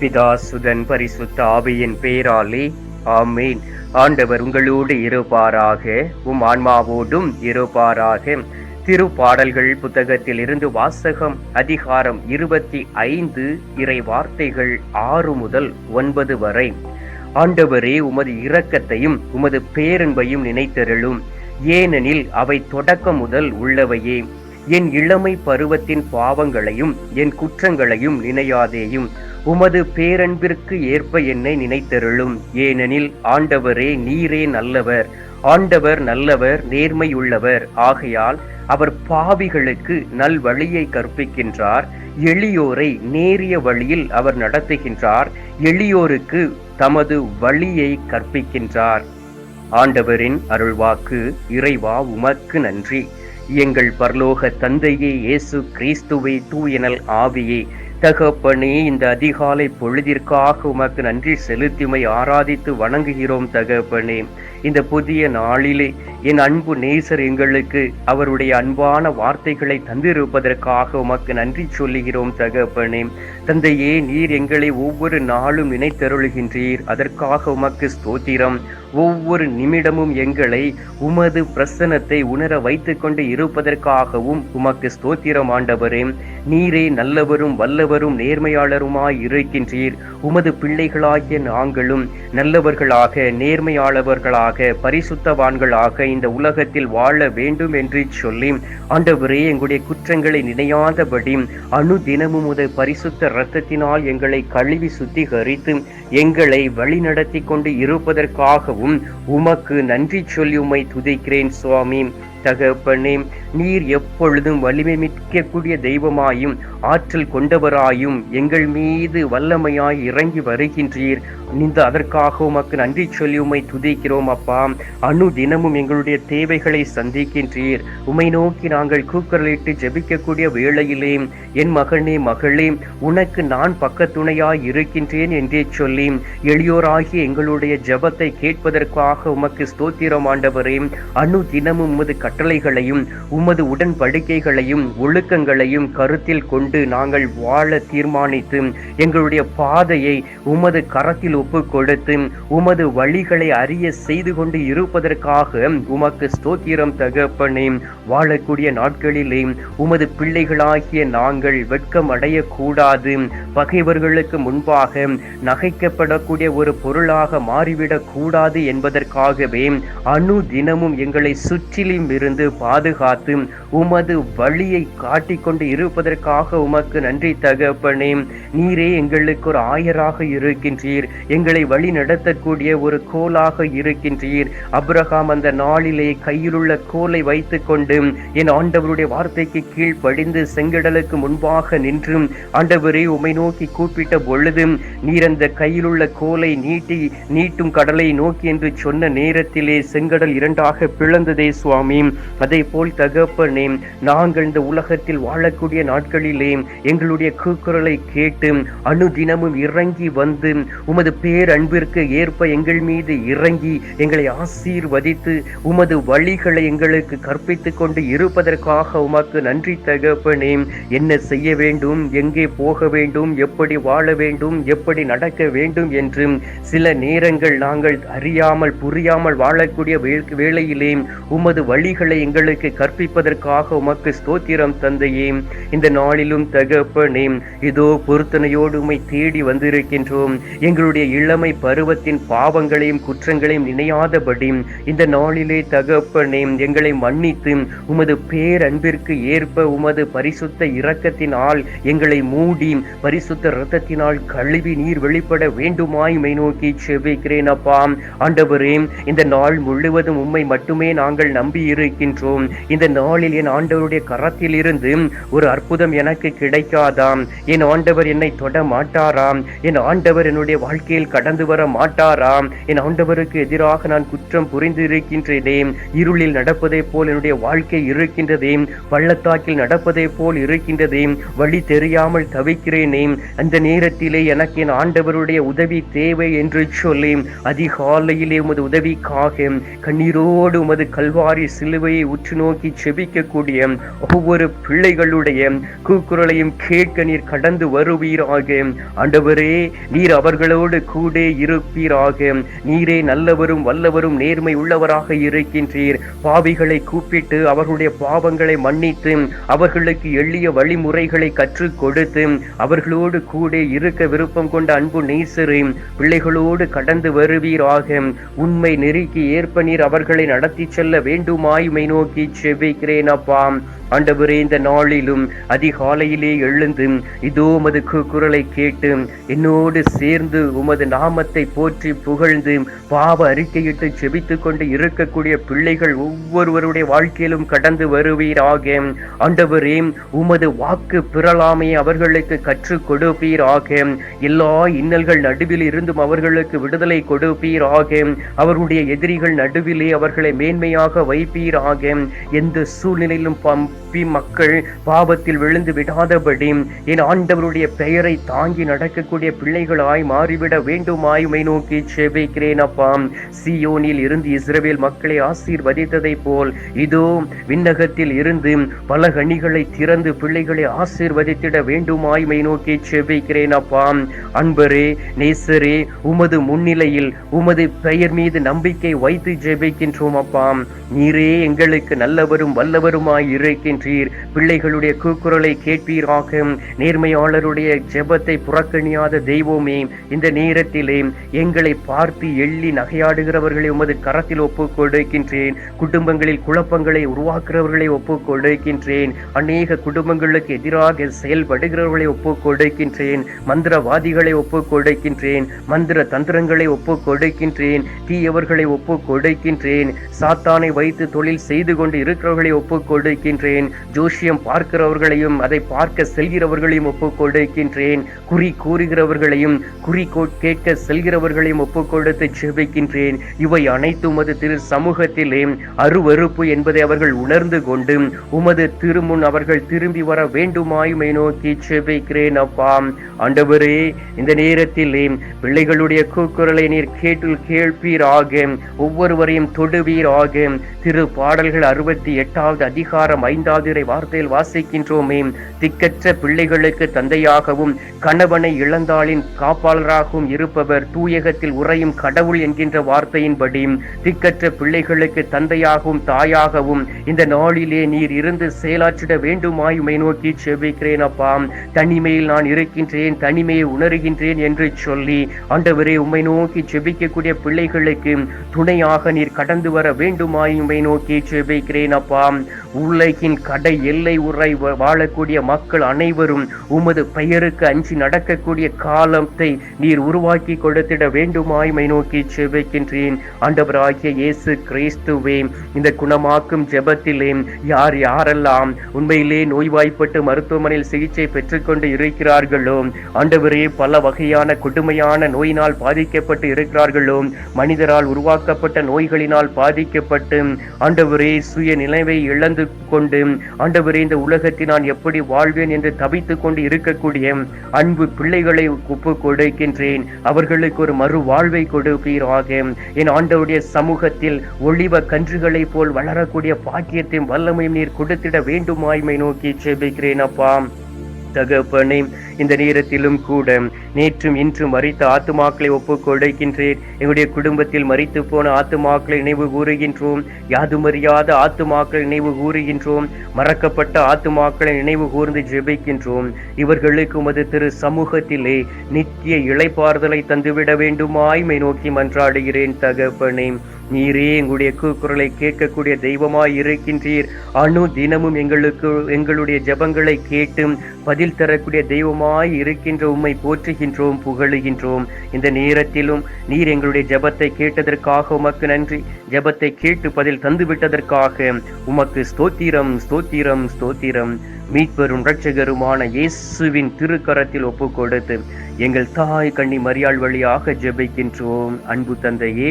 பிதாசுதன் பரிசுத்த ஆவியின் பேராலே ஆமீன். ஆண்டவர் உங்களோடு இருப்பாராக உம் ஆன்மாவோடும் இருப்பாராக. திருப்பாடல்கள் புத்தகத்தில் இருந்து வாசகம் அதிகாரம் இருபத்தி ஐந்து இறை வார்த்தைகள் ஆறு முதல் ஒன்பது வரை. ஆண்டவரே உமது இரக்கத்தையும் உமது பேரன்பையும் நினைத்தருளும். ஏனெனில் அவை தொடக்கம் முதல் உள்ளவையே. என் இளமை பருவத்தின் பாவங்களையும் என் குற்றங்களையும் நினையாதேயும். உமது பேரன்பிற்கு ஏற்ப என்னை நினைத்தருளும். ஏனெனில் ஆண்டவரே நீரே நல்லவர். ஆண்டவர் நல்லவர் நேர்மையுள்ளவர். ஆகையால் அவர் பாவிகளுக்கு நல் வழியை கற்பிக்கின்றார். எளியோரை நேரிய வழியில் அவர் நடத்துகின்றார். எளியோருக்கு தமது வழியை கற்பிக்கின்றார். ஆண்டவரின் அருள்வாக்கு இறைவா உமக்கு நன்றி. எங்கள் பரலோக தந்தையே இயேசு கிறிஸ்துவை தூயனல் ஆவியே. தகப்பனே இந்த அதிகாலை பொழுதிற்காக உமக்கு நன்றி செலுத்திமை ஆராதித்து வணங்குகிறோம் தகப்பனே. இந்த புதிய நாளிலே என் அன்பு நேசர் எங்களுக்கு அவருடைய அன்பான வார்த்தைகளை தந்திருப்பதற்காக உமக்கு நன்றி சொல்லுகிறோம் தகப்பனே தந்தையே நீர் எங்களை ஒவ்வொரு நாளும் இணைத்தருளுகின்றீர். அதற்காக உமக்கு ஸ்தோத்திரம். ஒவ்வொரு நிமிடமும் எங்களை உமது பிரசனத்தை உணர வைத்துக்கொண்டு இருப்பதற்காகவும் உமக்கு ஸ்தோத்திரம் ஆண்டவரே. நீரே நல்லவரும் வல்லவரும் நேர்மையாளருமாய் இருக்கின்றீர். உமது பிள்ளைகளாகிய நாங்களும் நல்லவர்களாக நேர்மையாளவர்களாக பரிசுத்தவான்களாக இந்த உலகத்தில் வாழ வேண்டும் என்று சொல்லி ஆண்டவரே எங்களுடைய குற்றங்களை நினையாதபடி அனுதினமும் உத பரிசுத்த இரத்தத்தினால் எங்களை கழுவி சுத்திகரித்து எங்களை வழிநடத்தி கொண்டு இருப்பதற்காகவும் உமக்கு நன்றி சொல்லி உமை துதிக்கிறேன் சுவாமி. தகப்பனே நீர் எப்பொழுதும் வலிமை மிக்கக்கூடிய தெய்வமாயும் ஆற்றல் கொண்டவராயும் எங்கள் மீது வல்லமையாய் இறங்கி வருகின்றீர். இந்த அதற்காக உமக்கு நன்றி சொல்லி உமை துதிக்கிறோம் அப்பா. அணு தினமும் எங்களுடைய தேவைகளை சந்திக்கின்றீர். உம்மை நோக்கி நாங்கள் கூக்குரலிட்டு ஜெபிக்கக்கூடிய வேளையிலே என் மகனே மகளே உனக்கு நான் பக்கத்துணையாய் இருக்கின்றேன் என்றே சொல்லி எளியோராகிய எங்களுடைய ஜெபத்தை கேட்பதற்காக உமக்கு ஸ்தோத்திரம் ஆண்டவரே. அணு தினமும் உமது கட்டளைகளையும் உமது உடன்படிக்கைகளையும் ஒழுக்கங்களையும் கருத்தில் கொண்டு நாங்கள் வாழ தீர்மானித்து எங்களுடைய பாதையை உமது கரத்தில் ஒப்பு கொடுத்து உமது வழிகளை அறிய செய்து கொண்டு இருப்பதற்காக உமக்கு ஸ்தோத்திரம் தகப்பனே. வாழக்கூடிய நாட்களிலே உமது பிள்ளைகளாகிய நாங்கள் வெட்கம் அடையக்கூடாது. பகைவர்களுக்கு முன்பாக நகைக்கப்படக்கூடிய ஒரு பொருளாக மாறிவிடக் கூடாது என்பதற்காகவே அணு தினமும் எங்களை சுற்றிலும் இருந்து பாதுகாத்து உமது வழியை காட்டிக்கொண்டு இருப்பதற்காக உமக்கு நன்றி தகப்பனே. நீரே எங்களுக்கு ஒரு ஆயராக இருக்கின்றீர். எங்களை வழி நடத்தக்கூடிய ஒரு கோலாக இருக்கின்றீர். அப்ரஹாம் அந்த நாளிலே கையிலுள்ள கோலை வைத்துக்கொண்டு என் ஆண்டவருடைய வார்த்தைக்கு கீழ் படிந்து செங்கடலுக்கு முன்பாக நின்று ஆண்டவரே உமை நோக்கி கூப்பிட்ட பொழுது நீர் அந்த கையிலுள்ள கோலை நீட்டி நீட்டும் கடலை நோக்கி என்று சொன்ன நேரத்திலே செங்கடல் இரண்டாக பிளந்ததே சுவாமி. அதே போல் தகப்பனே நாங்கள் இந்த உலகத்தில் வாழக்கூடிய நாட்களிலே எங்களுடைய கூக்குரலை கேட்டு அனுதினமும் இறங்கி வந்து உமது பேரன்பிற்கு ஏற்ப எங்கள் மீது இறங்கி எங்களை ஆசீர்வதித்து உமது வழிகளை எங்களுக்கு கற்பித்துக் கொண்டு இருப்பதற்காக உமக்கு நன்றி தகப்பனே. என்ன செய்ய வேண்டும்? எங்கே போக வேண்டும்? எப்படி வாழ வேண்டும்? எப்படி நடக்க வேண்டும் என்று சில நேரங்கள் நாங்கள் அறியாமல் புரியாமல் வாழக்கூடிய வேலையிலே உமது வழிகளை எங்களுக்கு வாசிப்பதற்காக உமக்கு ஸ்தோத்திரம் தந்தையே. இந்த நாளிலும் தகப்பனே இதோ பொருத்தனையோடு உமை தேடி வந்திருக்கின்றோம். எங்களுடைய இளமை பருவத்தின் பாவங்களையும் குற்றங்களையும் நினையாதபடி இந்த நாளிலே தகப்பனே எங்களை மன்னித்து உமது பேரன்பிற்கு ஏற்ப உமது பரிசுத்த இரக்கத்தினால் எங்களை மூடி பரிசுத்த இரத்தத்தினால் கழுவி நீர் வெளிப்பட வேண்டுமாய் மை நோக்கி செவிக்கிறேன் அப்பா. ஆண்டவரே இந்த நாள் முழுவதும் உம்மை மட்டுமே நாங்கள் நம்பி இருக்கின்றோம் இந்த நாளில் என் ஆண்டவருடைய கரத்தில் இருந்து ஒரு அற்புதம் எனக்கு கிடைக்காதாம். என் ஆண்டவர் என்னை தொட மாட்டாராம். என் ஆண்டவர் என்னுடைய வாழ்க்கையில் கடந்து வர மாட்டாராம். என் ஆண்டவருக்கு எதிராக நான் குற்றம் புரிந்து இருக்கின்றேனே இருளில் நடப்பதை போல் என்னுடைய வாழ்க்கை இருக்கின்றதே. பள்ளத்தாக்கில் நடப்பதை போல் இருக்கின்றதே. வழி தெரியாமல் தவிக்கிறேனே. அந்த நேரத்திலே எனக்கு என் ஆண்டவருடைய உதவி தேவை என்று சொல்லி அதிகாலையிலே உமது உதவிக்காக கண்ணீரோடு உமது கல்வாரி சிலுவையை உற்று நோக்கி செபிக்கக்கூடிய ஒவ்வொரு பிள்ளைகளுடைய கூக்குரலையும் கேட்க நீர் கடந்து வருவீராக. ஆண்டவரே நீர் அவர்களோடு கூட இருப்பீராக. நீரே நல்லவரும் வல்லவரும் நேர்மை உள்ளவராக இருக்கின்றீர். பாவிகளை கூப்பிட்டு அவர்களுடைய பாவங்களை மன்னித்து அவர்களுக்கு எளிய வழிமுறைகளை கற்றுக் கொடுத்து அவர்களோடு கூட இருக்க விருப்பம் கொண்ட அன்பு நேசரே பிள்ளைகளோடு கடந்து வருவீராக. உண்மை நெருக்கி ஏற்ப நீர் அவர்களை நடத்தி செல்ல வேண்டுமாயுமை நோக்கி செவி செபிக்கிறேன் அப்பா ஆண்டவரே இந்த நாளிலும் அதிகாலையிலே எழுந்து இதோ உமது குரலை கேட்டு என்னோடு சேர்ந்து உமது நாமத்தை போற்றி புகழ்ந்து பாவ அறிக்கையிட்டு செபித்து கொண்டு இருக்கக்கூடிய பிள்ளைகள் ஒவ்வொருவருடைய வாழ்க்கையிலும் கடந்து வருவீராக. ஆண்டவரே உமது வாக்கு பிறலாமையை அவர்களுக்கு கற்றுக் கொடுப்பீராக. எல்லா இன்னல்கள் நடுவில் இருந்தும் அவர்களுக்கு விடுதலை கொடுப்பீராக. அவருடைய எதிரிகள் நடுவிலே அவர்களை மேன்மையாக வைப்பீராக. எந்த சூழ்நிலையிலும் மக்கள் பாபத்தில் விழுந்து விடாதபடி என் ஆண்டவருடைய பெயரை தாங்கி நடக்கக்கூடிய பிள்ளைகளாய் மாறிவிட வேண்டுமாயுமை நோக்கி செவிக்கிறேன் அப்பா. சியோனில் இருந்து இஸ்ரேல் மக்களை ஆசீர்வதித்ததை போல் இதோ விண்ணகத்தில் இருந்து பல கனிகளை திறந்து பிள்ளைகளை ஆசீர்வதித்திட வேண்டுமாயுமை நோக்கி செவிக்கிறேன் அப்பா. அன்பரே நேசரே உமது முன்னிலையில் உமது பெயர் மீது நம்பிக்கை வைத்து ஜெபிக்கின்றோம் அப்பா. நீரே எங்களுக்கு நல்லவரும் வல்லவருமாய் இருக்கின்றீர் பிள்ளைகளுடைய கூக்குரலை கேட்பீராக. நேர்மையாளருடைய ஜெபத்தை புறக்கணியாத தெய்வமே இந்த நேரத்திலே எங்களை பார்த்து எள்ளி நகையாடுகிறவர்களை உமது கரத்தில் ஒப்புக் கொடுக்கின்றேன். குடும்பங்களில் குழப்பங்களை உருவாக்குறவர்களை ஒப்புக் கொடுக்கின்றேன். அநேக குடும்பங்களுக்கு எதிராக செயல்படுகிறவர்களை ஒப்புக் கொடுக்கின்றேன். மந்திரவாதிகளை ஒப்புக் கொடுக்கின்றேன். மந்திர தந்திரங்களை ஒப்புக் கொடுக்கின்றேன். தீயவர்களை ஒப்புக் கொடுக்கின்றேன். சாத்தானை வைத்து தொழில் செய்து கொண்டு இருக்கிறவர்களை ஒப்புக் கொடுக்கின்றேன். ஜோஷியம் பார்க்கிறவர்களையும் அதை பார்க்க செல்கிறவர்களையும் ஒப்புக்கொடுக்கின்றேன். குறி கூறுகிறவர்களையும் குறி கேட்க செல்கிறவர்களையும் ஒப்புக்கொடுத்து செபிக்கின்றேன் இவை அனைத்தும் உமது திரு சமூகத்திலே அருவறுப்பு என்பதை அவர்கள் உணர்ந்து கொண்டு உமது திருமுன் அவர்கள் திரும்பி வர வேண்டுமாயுமை நோக்கி செபிக்கிறேன் அப்பா. ஆண்டவரே இந்த நேரத்திலே பிள்ளைகளுடைய கூக்குரலை நீர் கேட்டு கேட்பீராக ஒவ்வொருவரையும் தொடுவீராக. திரு பாடல்கள் அறுபத்தி எட்டாவது அதிகாரம் ஐந்து இறை வார்த்தையில் வாசிக்கின்றோமே. திக்கற்ற பிள்ளைகளுக்கு தந்தையாகவும் கணவனை இழந்தாளின் காப்பாளராகவும் இருப்பவர் தூயகத்தில் உறையும் கடவுள் என்கின்ற வார்த்தையின்படி திக்கற்ற பிள்ளைகளுக்கு தந்தையாகவும் தாயாகவும் இந்த நாளிலே நீர் இருந்து செயலாற்றிட வேண்டுமாயுமை நோக்கி செபிக்கிறேன் அப்பா. தனிமையில் நான் இருக்கின்றேன் தனிமையை உணர்கின்றேன் என்று சொல்லி ஆண்டவரே உம்மை நோக்கி செபிக்கக்கூடிய பிள்ளைகளுக்கு துணையாக நீர் கடந்து வர வேண்டுமாயுமை நோக்கி செபிக்கிறேன் அப்பா. உலகின் கடை எல்லை உரை வாழக்கூடிய மக்கள் அனைவரும் உமது பெயருக்கு அஞ்சி நடக்கக்கூடிய காலத்தை நீர் உருவாக்கி கொடுத்திட வேண்டுமாய்மை நோக்கி செபிக்கின்றேன். ஆண்டவராகிய இயேசு கிறிஸ்துவே இந்த குணமாக்கும் ஜெபத்திலே யார் யாரெல்லாம் உண்மையிலே நோய்வாய்ப்பட்டு மருத்துவமனையில் சிகிச்சை பெற்றுக்கொண்டு இருக்கிறார்களோ ஆண்டவரே பல வகையான கொடுமையான நோயினால் பாதிக்கப்பட்டு இருக்கிறார்களோ மனிதரால் உருவாக்கப்பட்ட நோய்களினால் பாதிக்கப்பட்டு ஆண்டவரே சுய நினைவை இழந்து கொண்டு ஆண்டவரே இந்த உலகத்தில் நான் எப்படி வாழ்வேன் என்று தவித்துக் கொண்டு இருக்கக்கூடிய அன்பு பிள்ளைகளை ஒப்பு கொடுக்கின்றேன். அவர்களுக்கு ஒரு மறு வாழ்வை கொடுப்பீராக. என் ஆண்டவருடைய சமூகத்தில் ஒளிவ கன்றுகளைப் போல் வளரக்கூடிய பாக்கியத்தையும் வல்லமையும் நீர் கொடுத்திட வேண்டுமாய்மை நோக்கி செபிக்கிறேன் அப்பா. தகப்பனே இந்த நேரத்திலும் கூட நேற்றும் இன்றும் மறித்த ஆத்துமாக்களை ஒப்புக் கொடுக்கின்றேன் எங்களுடைய குடும்பத்தில் மறித்து போன ஆத்துமாக்களை நினைவு கூறுகின்றோம். யாதுமறியாத ஆத்துமாக்களை நினைவு கூறுகின்றோம். மறக்கப்பட்ட ஆத்துமாக்களை நினைவு கூர்ந்து ஜெபிக்கின்றோம். இவர்களுக்கு உமது திரு சமூகத்திலே நித்திய இளைப்பாறுதலை தந்துவிட வேண்டுமாய்மை நோக்கி மன்றாடுகிறேன் தகப்பனே. நீரே எங்களுடைய கூக்குரலை கேட்கக்கூடிய தெய்வமாய் இருக்கின்றீர். அணு தினமும் எங்களுக்கு எங்களுடைய ஜபங்களை கேட்டும் பதில் தரக்கூடிய தெய்வமாய் இருக்கின்ற உம்மை போற்றுகின்றோம் புகழுகின்றோம். இந்த நேரத்திலும் நீர் எங்களுடைய ஜெபத்தை கேட்டதற்காக உமக்கு நன்றி. ஜெபத்தை கேட்டு பதில் தந்து விட்டதற்காக உமக்கு ஸ்தோத்திரம் ஸ்தோத்திரம் ஸ்தோத்திரம். மீட்பெரும் ரட்சகருமான இயேசுவின் திருக்கரத்தில் ஒப்பு கொடுத்து எங்கள் தாய் கண்ணி மரியாள் வழியாக ஜெபிக்கின்றோம். அன்பு தந்தையே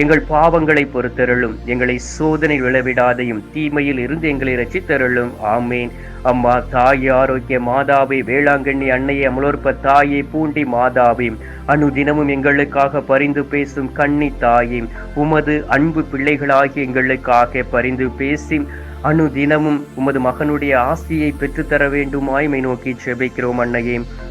எங்கள் பாவங்களை பொறுத்தருளும் எங்களை சோதனை விளைவிடாதையும் தீமையில் இருந்து எங்களை ரசித்தருளும் ஆமேன். அம்மா தாய் ஆரோக்கிய மாதாவே வேளாங்கண்ணி அன்னையை அமலோற்ப தாயே பூண்டி மாதாவே அனுதினமும் எங்களுக்காக பரிந்து பேசும் கண்ணி தாயே உமது அன்பு பிள்ளைகளாகி எங்களுக்காக பரிந்து பேசி அனுதினமும் உமது மகனுடைய ஆசியை பெற்றுத்தர வேண்டுமாய்மை நோக்கி செபிக்கிறோம் அன்னையே.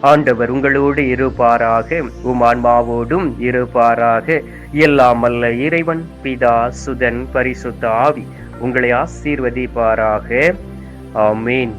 ஆண்டவர் உங்களோடு இருப்பாராக உம் ஆன்மாவோடும் இருப்பாராக. எல்லாம் அல்ல இறைவன் பிதா சுதன் பரிசுத்த ஆவி உங்களை ஆசீர்வதிப்பாராக. ஆமீன்.